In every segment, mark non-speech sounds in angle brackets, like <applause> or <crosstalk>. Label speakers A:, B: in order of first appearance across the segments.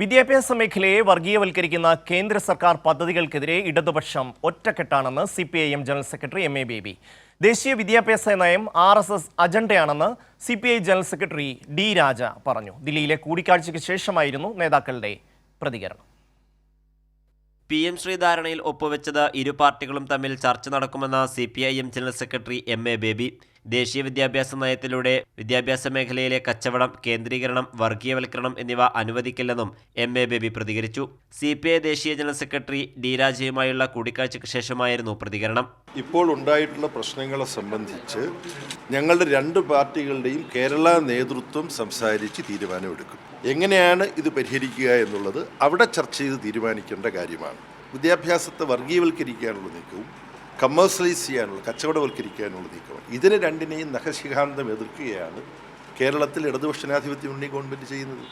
A: വിദ്യാഭ്യാസ മേഖലയെ വർഗീയവൽക്കരിക്കുന്ന കേന്ദ്ര സർക്കാർ പദ്ധതികൾക്കെതിരെ ഇടതുപക്ഷം ഒറ്റക്കെട്ടാണെന്ന് C P I M general secretary M A Baby. ദേശീയ വിദ്യാഭ്യാസ നയം R S S അജണ്ടയാണെന്ന് C P I general secretary D Raja പറഞ്ഞു. ദില്ലിയിലെ കൂടിക്കാഴ്ചയ്ക്ക് ശേഷമായിരുന്നു നേതാക്കളുടെ പ്രതികരണം.
B: പി എം ശ്രീധാരണയിൽ ഒപ്പുവെച്ചത് ഇരു പാർട്ടികളും തമ്മിൽ ചർച്ച നടക്കുമെന്ന് C P I M general secretary M A Baby. ദേശീയ വിദ്യാഭ്യാസ നയത്തിലൂടെ വിദ്യാഭ്യാസ മേഖലയിലെ കച്ചവടം കേന്ദ്രീകരണം വർഗീയവൽക്കരണം എന്നിവ അനുവദിക്കില്ലെന്നും എം എ ബേബി പ്രതികരിച്ചു. സി പി ഐ ദേശീയ ജനറൽ സെക്രട്ടറി ഡി രാജയുമായുള്ള കൂടിക്കാഴ്ചയ്ക്ക് ശേഷമായിരുന്നു പ്രതികരണം.
C: ഇപ്പോൾ ഉണ്ടായിട്ടുള്ള പ്രശ്നങ്ങളെ സംബന്ധിച്ച് ഞങ്ങളുടെ രണ്ട് പാർട്ടികളുടെയും കേരള നേതൃത്വം സംസാരിച്ച് തീരുമാനമെടുക്കും. എങ്ങനെയാണ് ഇത് പരിഹരിക്കുക എന്നുള്ളത് അവിടെ ചർച്ച ചെയ്ത് തീരുമാനിക്കേണ്ട കാര്യമാണ്. വിദ്യാഭ്യാസത്തെ വർഗീയവൽക്കരിക്കാനുള്ള നീക്കവും കമേഴ്സ്യലൈസ് ചെയ്യാനുള്ള കച്ചവടവൽക്കരിക്കാനുള്ള നീക്കമാണ് ഇതിനെ രണ്ടിനെയും നഖശിഖാന്തം എതിർക്കുകയാണ് കേരളത്തിൽ ഇടതുപക്ഷനാധിപത്യ മുന്നണി ഗവൺമെന്റ് ചെയ്യുന്നത്.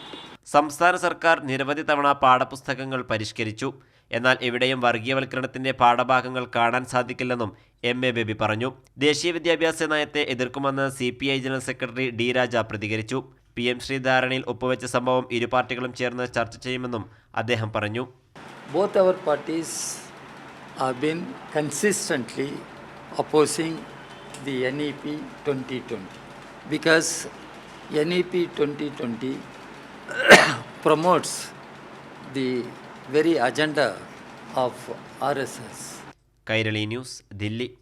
B: സംസ്ഥാന സർക്കാർ നിരവധി തവണ പാഠപുസ്തകങ്ങൾ പരിഷ്കരിച്ചു. എന്നാൽ എവിടെയും വർഗീയവൽക്കരണത്തിന്റെ പാഠഭാഗങ്ങൾ കാണാൻ സാധിക്കില്ലെന്നും എം എ ബേബി പറഞ്ഞു. ദേശീയ വിദ്യാഭ്യാസ നയത്തെ എതിർക്കുമെന്ന് C P I general secretary D Raja പ്രതികരിച്ചു. പി എം ശ്രീധാരണയിൽ ഒപ്പുവെച്ച സംഭവം ഇരു പാർട്ടികളും ചേർന്ന് ചർച്ച ചെയ്യുമെന്നും അദ്ദേഹം പറഞ്ഞു.
D: Both our parties have been consistently opposing the NEP 2020 because NEP 2020 <coughs> promotes the very agenda of RSS.
B: Kairali News, Delhi.